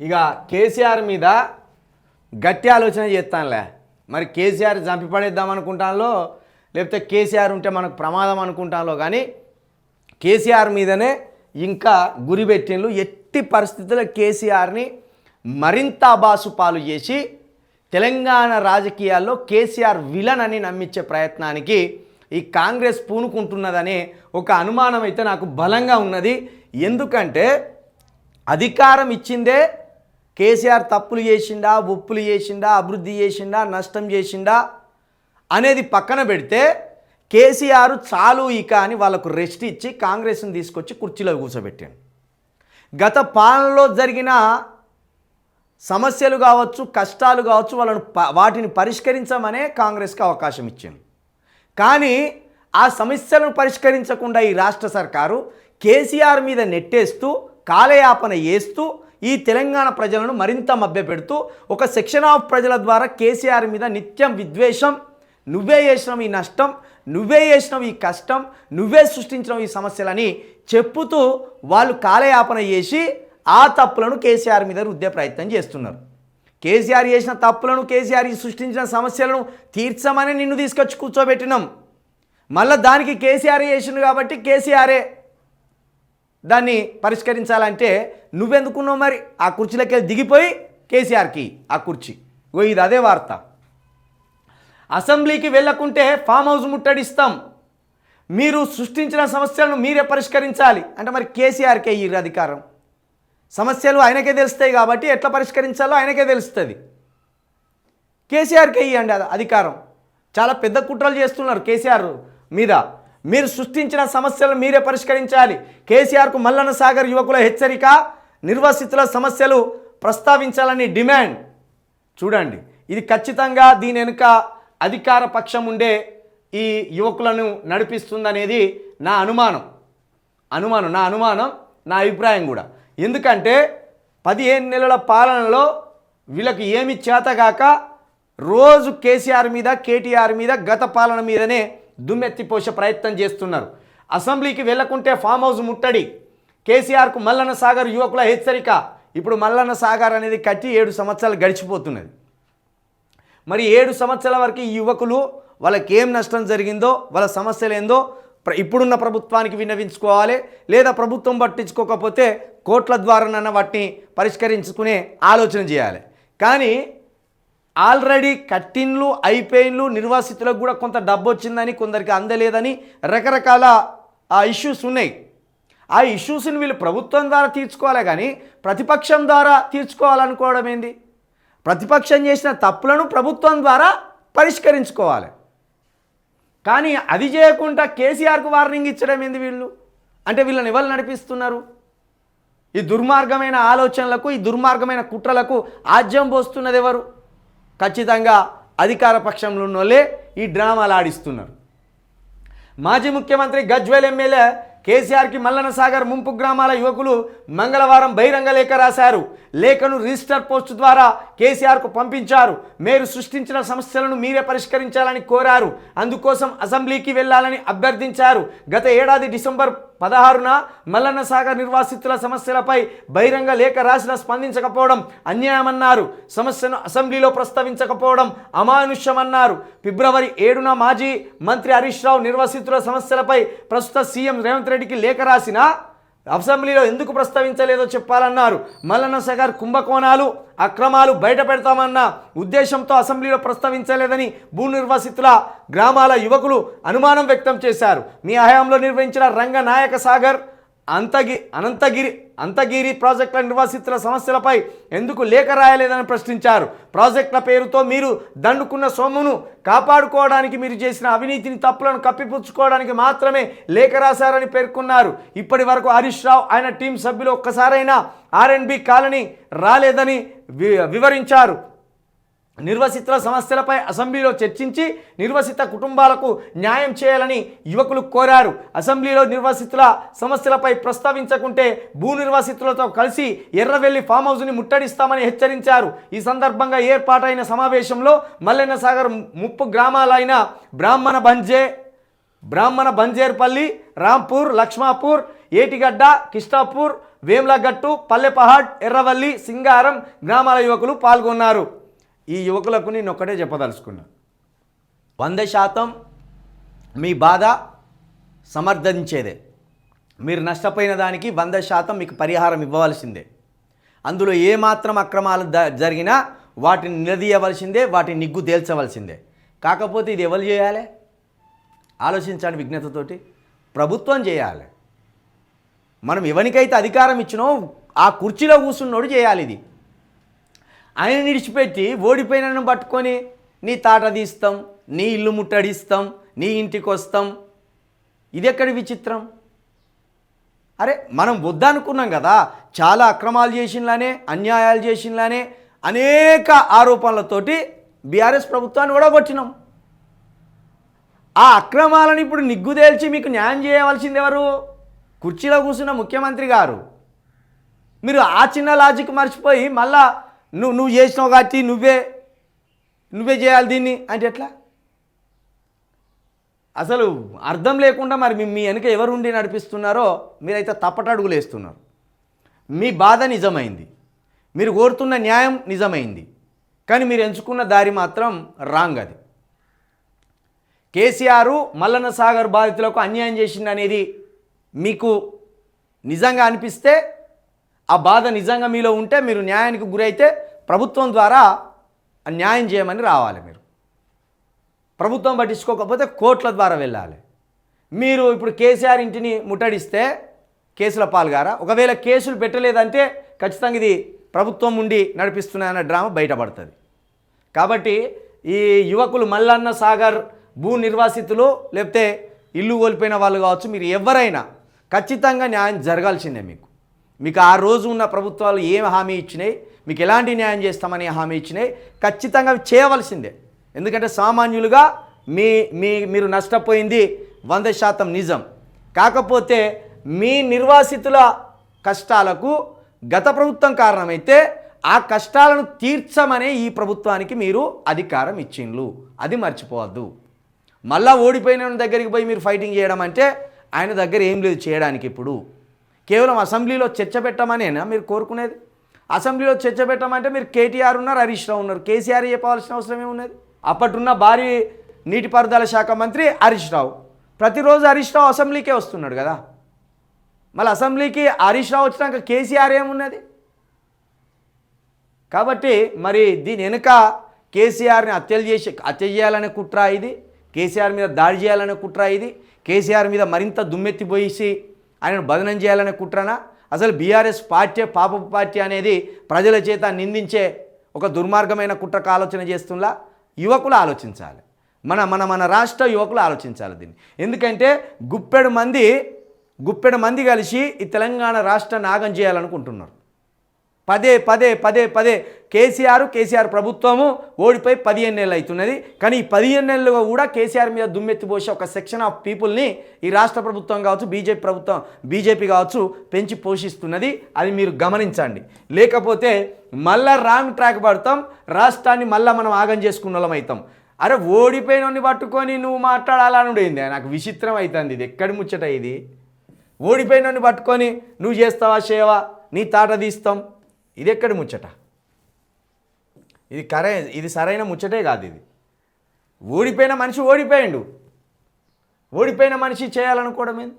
ఇక కేసీఆర్ మీద గట్టి ఆలోచన చేస్తానులే. మరి కేసీఆర్ చంపి పడేద్దాం అనుకుంటాలో లేకపోతే కేసీఆర్ ఉంటే మనకు ప్రమాదం అనుకుంటాలో కానీ కేసీఆర్ మీదనే ఇంకా గురి పెట్టిండ్లు. ఎట్టి పరిస్థితుల్లో కేసీఆర్ని మరింత అబాసు పాలు చేసి తెలంగాణ రాజకీయాల్లో కేసీఆర్ విలన్ అని నమ్మించే ప్రయత్నానికి ఈ కాంగ్రెస్ పూనుకుంటున్నదనే ఒక అనుమానం అయితే నాకు బలంగా ఉన్నది. ఎందుకంటే అధికారం ఇచ్చిందే కేసీఆర్ తప్పులు చేసిండా ఒప్పులు చేసిండా అభివృద్ధి చేసిండా నష్టం చేసిండా అనేది పక్కన పెడితే కేసీఆర్ చాలు ఇక అని వాళ్ళకు రెస్ట్ ఇచ్చి కాంగ్రెస్ని తీసుకొచ్చి కుర్చీలో కూర్చోబెట్టాను గత పాలనలో జరిగిన సమస్యలు కావచ్చు కష్టాలు కావచ్చు వాళ్ళను ప- వాటిని పరిష్కరించమనే కాంగ్రెస్కి అవకాశం ఇచ్చింది కానీ ఆ సమస్యలను పరిష్కరించకుండా ఈ రాష్ట్ర సర్కారు కేసీఆర్ మీద నెట్టేస్తూ కాలయాపన చేస్తూ ఈ తెలంగాణ ప్రజలను మరింత మభ్యపెడుతూ ఒక సెక్షన్ ఆఫ్ ప్రజల ద్వారా కేసీఆర్ మీద నిత్యం విద్వేషం నువ్వే చేసినావు ఈ నష్టం నువ్వే చేసినావు ఈ కష్టం నువ్వే సృష్టించినవి ఈ సమస్యలని చెప్పుతూ వాళ్ళు కాలయాపన చేసి ఆ తప్పులను కేసీఆర్ మీద రుద్దే ప్రయత్నం చేస్తున్నారు. కేసీఆర్ చేసిన తప్పులను కేసీఆర్ ఈ సృష్టించిన సమస్యలను తీర్చమని నిన్ను తీసుకొచ్చి కూర్చోబెట్టినాం. మళ్ళీ దానికి కేసీఆర్ చేసిండు కాబట్టి కేసీఆరే దాన్ని పరిష్కరించాలంటే నువ్వెందుకున్నావు మరి? ఆ కుర్చీలోకి వెళ్ళి దిగిపోయి కేసీఆర్కి ఆ కుర్చీ. ఓ ఇది అదే వార్త. అసెంబ్లీకి వెళ్ళకుంటే ఫామ్ హౌస్ ముట్టడిస్తాం. మీరు సృష్టించిన సమస్యలను మీరే పరిష్కరించాలి. అంటే మరి కేసీఆర్కే ఈ అధికారం. సమస్యలు ఆయనకే తెలుస్తాయి కాబట్టి ఎట్లా పరిష్కరించాలో ఆయనకే తెలుస్తుంది. కేసీఆర్కే ఇవ్వండి అది అధికారం. చాలా పెద్ద కుట్రలు చేస్తున్నారు కేసీఆర్ మీద. మీరు సృష్టించిన సమస్యలను మీరే పరిష్కరించాలి. కేసీఆర్కు మల్లన్న సాగర్ యువకుల హెచ్చరిక నిర్వసితుల సమస్యలు ప్రస్తావించాలని డిమాండ్. చూడండి ఇది ఖచ్చితంగా దీని వెనుక అధికార పక్షం ఉండే ఈ యువకులను నడిపిస్తుందనేది నా అనుమానం. అనుమానం నా అనుమానం నా అభిప్రాయం కూడా. ఎందుకంటే పదిహేను నెలల పాలనలో వీళ్ళకి ఏమి చేతగాక రోజు కేసీఆర్ మీద కేటీఆర్ మీద గత పాలన మీదనే దుమ్మెత్తిపోసే ప్రయత్నం చేస్తున్నారు. అసెంబ్లీకి వెళ్ళకుంటే ఫామ్ హౌస్ ముట్టడి. కేసీఆర్కు మల్లన్న సాగర్ యువకుల హెచ్చరిక. ఇప్పుడు మల్లన్న సాగర్ అనేది కట్టి ఏడు సంవత్సరాలు గడిచిపోతున్నది. మరి ఏడు సంవత్సరాల వరకు ఈ యువకులు వాళ్ళకి ఏం నష్టం జరిగిందో వాళ్ళ సమస్యలు ఏందో ఇప్పుడున్న ప్రభుత్వానికి విన్నవించుకోవాలి. లేదా ప్రభుత్వం పట్టించుకోకపోతే కోట్ల ద్వారానన్న వాటిని పరిష్కరించుకునే ఆలోచన చేయాలి. కానీ ఆల్రెడీ కట్టిన్లు అయిపోయిన్లు నిర్వాసితులకు కూడా కొంత డబ్బు వచ్చిందని కొందరికి అందలేదని రకరకాల ఆ ఇష్యూస్ ఉన్నాయి. ఆ ఇష్యూస్ని వీళ్ళు ప్రభుత్వం ద్వారా తీర్చుకోవాలి కానీ ప్రతిపక్షం ద్వారా తీర్చుకోవాలనుకోవడం ఏంది? ప్రతిపక్షం చేసిన తప్పులను ప్రభుత్వం ద్వారా పరిష్కరించుకోవాలి. కానీ అది చేయకుండా కేసీఆర్కు వార్నింగ్ ఇచ్చడం ఏంది వీళ్ళు? అంటే వీళ్ళని ఎవరు నడిపిస్తున్నారు? ఈ దుర్మార్గమైన ఆలోచనలకు ఈ దుర్మార్గమైన కుట్రలకు ఆజ్యం పోస్తున్నది ఎవరు? ఖచ్చితంగా అధికార పక్షంలో ఉన్నోళ్ళే ఈ డ్రామాలు ఆడిస్తున్నారు. మాజీ ముఖ్యమంత్రి గజ్వేల్ ఎమ్మెల్యే కేసీఆర్కి మల్లన సాగర్ ముంపు గ్రామాల యువకులు మంగళవారం బహిరంగ లేఖ రాశారు. లేఖను రిజిస్టర్ పోస్టు ద్వారా కేసీఆర్కు పంపించారు. మీరు సృష్టించిన సమస్యలను మీరే పరిష్కరించాలని కోరారు. అందుకోసం అసెంబ్లీకి వెళ్ళాలని అభ్యర్థించారు. గత ఏడాది డిసెంబర్ పదహారున మల్లన్న సాగర్ నిర్వాసితుల సమస్యలపై బహిరంగ లేఖ రాసిన స్పందించకపోవడం అన్యాయమన్నారు. సమస్యను అసెంబ్లీలో ప్రస్తావించకపోవడం అమానుష్యమన్నారు. ఫిబ్రవరి ఏడున మాజీ మంత్రి హరీష్ రావు నిర్వాసితుల సమస్యలపై ప్రస్తుత సీఎం రేవంత్ రెడ్డికి లేఖ రాసిన అసెంబ్లీలో ఎందుకు ప్రస్తావించలేదో చెప్పాలన్నారు. మల్లన్న సగర్ కుంభకోణాలు అక్రమాలు బయట పెడతామన్న ఉద్దేశంతో అసెంబ్లీలో ప్రస్తావించలేదని భూ నిర్వాసితుల గ్రామాల యువకులు అనుమానం వ్యక్తం చేశారు. మీ హయాంలో నిర్వహించిన రంగనాయక సాగర్ అంతగి అనంతగిరి అంతగిరి ప్రాజెక్టుల నిర్వాసితుల సమస్యలపై ఎందుకు లేఖ రాయలేదని ప్రశ్నించారు. ప్రాజెక్టుల పేరుతో మీరు దండుకున్న సొమ్మును కాపాడుకోవడానికి మీరు చేసిన అవినీతిని తప్పులను కప్పిపుచ్చుకోవడానికి మాత్రమే లేఖ రాశారని పేర్కొన్నారు. ఇప్పటి వరకు హరీష్ రావు ఆయన టీం సభ్యులు ఒక్కసారైనా ఆర్ఎన్బి కాలనీ రాలేదని వి- వివరించారు. నిర్వసితుల సమస్యలపై అసెంబ్లీలో చర్చించి నిర్వసిత కుటుంబాలకు న్యాయం చేయాలని యువకులు కోరారు. అసెంబ్లీలో నిర్వసితుల సమస్యలపై ప్రస్తావించకుంటే భూ నిర్వాసితులతో కలిసి ఎర్రవెల్లి ఫామ్ హౌస్ని ముట్టడిస్తామని హెచ్చరించారు. ఈ సందర్భంగా ఏర్పాటైన సమావేశంలో మల్లెన్న సాగర్ ముప్పు గ్రామాలైన బ్రాహ్మణ బంజే బ్రాహ్మణ బంజేర్పల్లి రాంపూర్ లక్ష్మాపూర్ ఏటిగడ్డ కిష్టాపూర్ వేమ్లగట్టు పల్లెపహాడ్ ఎర్రవల్లి సింగారం గ్రామాల యువకులు పాల్గొన్నారు. ఈ యువకులకు నేను ఒక్కటే చెప్పదలుచుకున్నా. వంద శాతం మీ బాధ సమర్థించేదే. మీరు నష్టపోయిన దానికి వంద శాతం మీకు పరిహారం ఇవ్వవలసిందే. అందులో ఏమాత్రం అక్రమాలు జరిగినా వాటిని నిలదీయవలసిందే వాటిని నిగ్గు తేల్చవలసిందే. కాకపోతే ఇది ఎవరు చేయాలి? ఆలోచించండి విజ్ఞతతోటి. ప్రభుత్వం చేయాలి. మనం ఎవరికైతే అధికారం ఇచ్చినో ఆ కుర్చీలో కూర్చున్నోడు చేయాలి ఇది. ఆయన నిడిచిపెట్టి ఓడిపోయినను పట్టుకొని నీ తాట తీస్తాం నీ ఇల్లు ముట్టడిస్తాం నీ ఇంటికి వస్తాం. ఇది ఎక్కడి విచిత్రం? అరే మనం వద్దనుకున్నాం కదా చాలా అక్రమాలు చేసినలానే అన్యాయాలు చేసినలానే అనేక ఆరోపణలతోటి బీఆర్ఎస్ ప్రభుత్వాన్ని కూడా ఆ అక్రమాలను ఇప్పుడు నిగ్గుదేల్చి మీకు న్యాయం చేయవలసింది ఎవరు? కుర్చీలో కూర్చున్న ముఖ్యమంత్రి గారు. మీరు ఆ చిన్న లాజిక్ మర్చిపోయి మళ్ళా నువ్వు నువ్వు చేసినావు కాబట్టి నువ్వే నువ్వే చేయాలి దీన్ని అంటే ఎట్లా? అసలు అర్థం లేకుండా మరి మీ- వెనుక ఎవరు ఉండి నడిపిస్తున్నారో మీరైతే తప్పటడుగులు వేస్తున్నారు. మీ బాధ నిజమైంది. మీరు కోరుతున్న న్యాయం నిజమైంది. కానీ మీరు ఎంచుకున్న దారి మాత్రం రాంగ్ అది. కేసీఆర్ మల్లన్న సాగర్ బాధితులకు అన్యాయం చేసింది అనేది మీకు నిజంగా అనిపిస్తే ఆ బాధ నిజంగా మీలో ఉంటే మీరు న్యాయానికి గురైతే ప్రభుత్వం ద్వారా న్యాయం చేయమని రావాలి మీరు. ప్రభుత్వం పట్టించుకోకపోతే కోర్టుల ద్వారా వెళ్ళాలి. మీరు ఇప్పుడు కేసీఆర్ ఇంటిని ముట్టడిస్తే కేసుల పాల్గారా? ఒకవేళ కేసులు పెట్టలేదంటే ఖచ్చితంగా ఇది ప్రభుత్వం ఉండి నడిపిస్తున్నాయన్న డ్రామా బయటపడుతుంది. కాబట్టి ఈ యువకులు మల్లన్న సాగర్ భూ నిర్వాసితులు లేకపోతే ఇల్లు కోల్పోయిన వాళ్ళు కావచ్చు మీరు ఎవరైనా ఖచ్చితంగా న్యాయం జరగాల్సిందే మీకు. మీకు ఆ రోజు ఉన్న ప్రభుత్వాలు ఏం హామీ ఇచ్చినాయి? మీకు ఎలాంటి న్యాయం చేస్తామని హామీ ఇచ్చినాయి? ఖచ్చితంగా చేయవలసిందే. ఎందుకంటే సామాన్యులుగా మీ మీ మీరు నష్టపోయింది వంద శాతం నిజం. కాకపోతే మీ నిర్వాసితుల కష్టాలకు గత ప్రభుత్వం కారణమైతే ఆ కష్టాలను తీర్చమనే ఈ ప్రభుత్వానికి మీరు అధికారం ఇచ్చిండ్లు. అది మర్చిపోవద్దు. మళ్ళా ఓడిపోయిన దగ్గరికి పోయి మీరు ఫైటింగ్ చేయడం అంటే ఆయన దగ్గర ఏం లేదు చేయడానికి ఇప్పుడు. కేవలం అసెంబ్లీలో చర్చ పెట్టమనేనా మీరు కోరుకునేది? అసెంబ్లీలో చర్చ పెట్టమంటే మీరు కేటీఆర్ ఉన్నారు హరీష్ రావు ఉన్నారు కేసీఆర్ చెప్పాల్సిన అవసరం ఏమున్నది అప్పటున్న భారీ నీటిపారుదల శాఖ మంత్రి హరీష్ రావు. ప్రతిరోజు హరీష్ రావు అసెంబ్లీకే వస్తున్నాడు కదా. మళ్ళీ అసెంబ్లీకి హరీష్ రావు వచ్చినాక కేసీఆర్ ఏమున్నది? కాబట్టి మరి దీని వెనుక కేసీఆర్ని హత్యలు చేసి హత్య చేయాలనే కుట్ర ఇది కేసీఆర్ మీద దాడి చేయాలనే కుట్ర ఇది కేసీఆర్ మీద మరింత దుమ్మెత్తిపోయేసి ఆయనను బదనం చేయాలనే కుట్రనా? అసలు బీఆర్ఎస్ పార్టీ పాప పార్టీ అనేది ప్రజల చేత నిందించే ఒక దుర్మార్గమైన కుట్రకు ఆలోచన చేస్తున్నా యువకులు ఆలోచించాలి. మన మన మన రాష్ట్ర యువకులు ఆలోచించాలి దీన్ని. ఎందుకంటే గుప్పెడు మంది గుప్పెడు మంది కలిసి ఈ తెలంగాణ రాష్ట్ర నాగం చేయాలనుకుంటున్నారు. పదే పదే పదే పదే. కేసీఆర్ కేసీఆర్ ప్రభుత్వము ఓడిపోయి పదిహేను నెలలు అవుతున్నది. కానీ ఈ పదిహేను నెలలుగా కూడా కేసీఆర్ మీద దుమ్మెత్తిపోసే ఒక సెక్షన్ ఆఫ్ పీపుల్ని ఈ రాష్ట్ర ప్రభుత్వం కావచ్చు బీజేపీ ప్రభుత్వం బీజేపీ కావచ్చు పెంచి పోషిస్తున్నది. అది మీరు గమనించండి. లేకపోతే మళ్ళా రాంగ్ ట్రాక్ పడతాం రాష్ట్రాన్ని మళ్ళీ మనం ఆగం చేసుకున్న వాళ్ళం అవుతాం. అరే ఓడిపోయినోని పట్టుకొని నువ్వు మాట్లాడాలని ఉండేది నాకు విచిత్రం అవుతుంది ఇది. ఎక్కడి ముచ్చట ఇది? ఓడిపోయినోని పట్టుకొని నువ్వు చేస్తావా చేయవా? నీ తాట తీస్తాం. ఇది ఎక్కడి ముచ్చట? ఇది కరే ఇది సరైన ముచ్చటే కాదు ఇది. ఓడిపోయిన మనిషి ఓడిపోయిండు. ఓడిపోయిన మనిషి చేయాలనుకోవడం ఏంది?